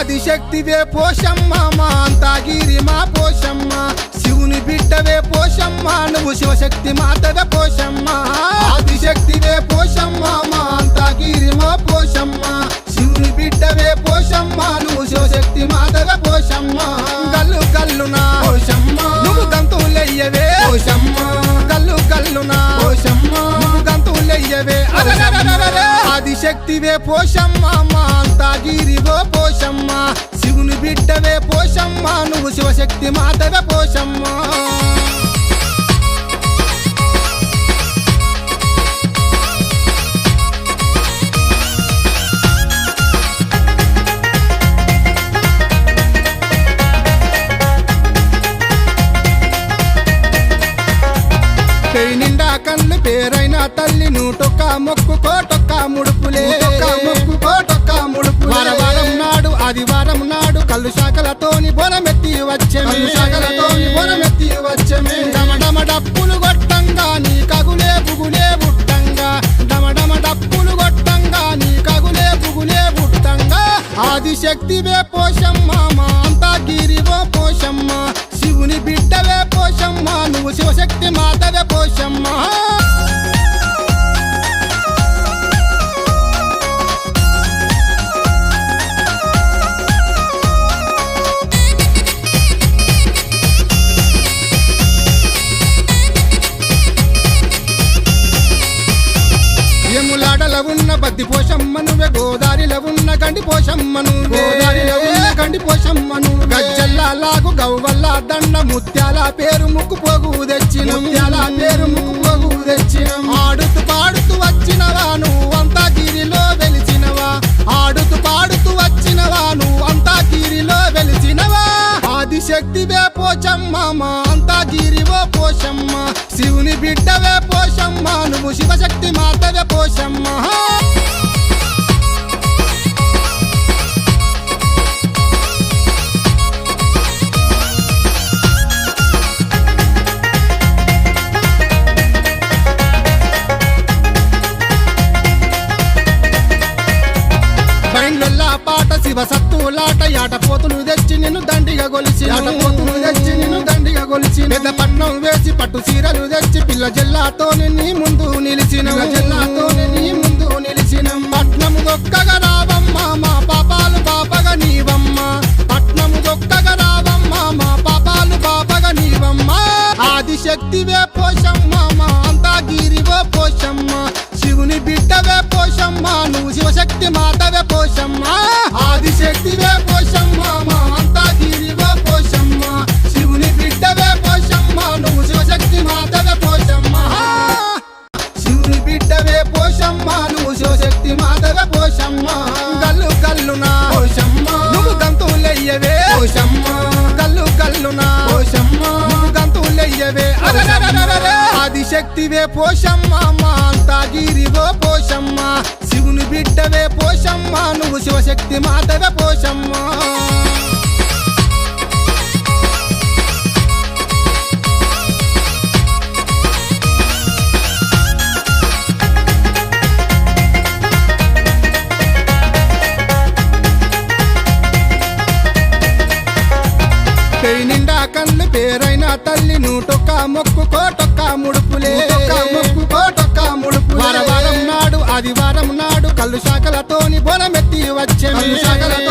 ఆదిశక్తివే పోషమ్మ మా అంతాగిరి మా పోషమ్మ. శివుని బిడ్డవే పోషమ్మ నువ్వు శివశక్తి మాతవే పోషమ్మ. ఆదిశక్తివే పోషమ్మ మా అంతాగిరి మా పోషమ్మ. శివుని బిడ్డవే పోషమ్మ నువ్వు శివశక్తి మాతవే పోషమ్మ. కల్లు కల్లు నా పోషమ్మ నువ్వు గంతులయ్యవే పోషమ్మ. కల్లు కల్లు నా పోషమ్మ నువ్వు గంతులయ్యవే ఆదిశక్తివే పోషమ్మ మా అంతాగిరివో పోషమ్మ. శివుని బిడ్డవే పోషమ్మ. నువ్వు శివశక్తి మాతవే పోషమ్మ. పెయి నిండా కళ్ళు పేరైన తల్లి. నూటొక్క మొక్కు కోటొక్క ముడుపులే. మొక్కు కోట ముడుపు వారం నాడు ఆదివారం నాడు కళ్ళు శాఖలతోని బొనమెత్తి వచ్చే శాఖలతోని బొనమెత్తి వచ్చే డమడమ డప్పులు కొట్టంగా నీ కగులే బుగులే బుట్టంగా. డమడమ డప్పులు కొట్టంగా నీ కగులే బుగులే బుట్టంగా. ఆదిశక్తివే పోషమ్మ మా అంతా గిరివో పోషమ్మ. శివుని బిడ్డవే పోషమ్మ నువ్వు శివశక్తి మాతవే ఎములాడల ఉన్న బద్ది పోషమ్మ నువ్వే గోదారిలో ఉన్న గండి పోషమ్మ నువ్వే. గోదారిలో ఉన్న గండి పోషమ్మ నువ్వు. గజ్జల్లా లాగు గవ్వల్ల దండ ముత్యాల పేరు ముక్కు పోగు తెచ్చిన. ముత్యాల పేరు ముక్కు పోగు తెచ్చిన. ఆడుతూ పాడుతూ వచ్చినవా నువ్వంతా పోషమ్మ. శివుని బిడ్డవే పోషమ్మ. నువ్వు శివశక్తి మాతవే పోషమ్మ. పాట శివ సత్తులాట యాట పోతులు తెచ్చి నిన్ను దండిగా గొలిచి ఆట పోతులు తెచ్చి నిన్ను దండిగా గొలిచి పెద్ద పట్నం వేసి పట్టు చీరలు తెచ్చి పిల్ల జిల్లాతో నీ ముందు నిలిచిన. జిల్లాతో నీ ముందు నిలిచిన. పట్నము దొక్కగా రావమ్మ మా పాపాలు పాపగా నీవమ్మ. పట్నము దొక్కగా రావమ్మ మా పాపాలు పాపగా నీవమ్మ. ఆదిశక్తివే పోషమ్మ మా అంతా గిరివో పోషమ్మ. శివుని బిడ్డవే పోషమ్మ నువ్వు శివశక్తి మాతవే పోషమ్మ. ఆదిశక్తివే పోషమ్మ మా అంతా గిరివో పోషమ్మ. శివుని బిడ్డవే పోషమ్మ నువ్వు శివశక్తి మాతవే పోషమ్మ. శివుని బిడ్డవే పోషమ్మ నువ్వు శివశక్తి మాతవే పోషమ్మ. గల్లు గల్లునా పోషమ్మ. నువ్వు గంతులయ్యవే పోషమ్మ. గల్లు గల్లునా పోషమ్మ. నువ్వు గంతులయ్యవే అరెరెరెరెరె. ఆదిశక్తివే పోషమ్మ మా అంతా గిరివో పోషమ్మ. పోషమ్మ నువ్వు శివశక్తి మాతవే పోషమ్మ. పెయి నిండా కళ్ళు పేరైన తల్లి నూటొక్క మొక్కు కోటొక్క ముడుపులే. శాఖలతోని బొనమెత్తి వచ్చే శాఖలతో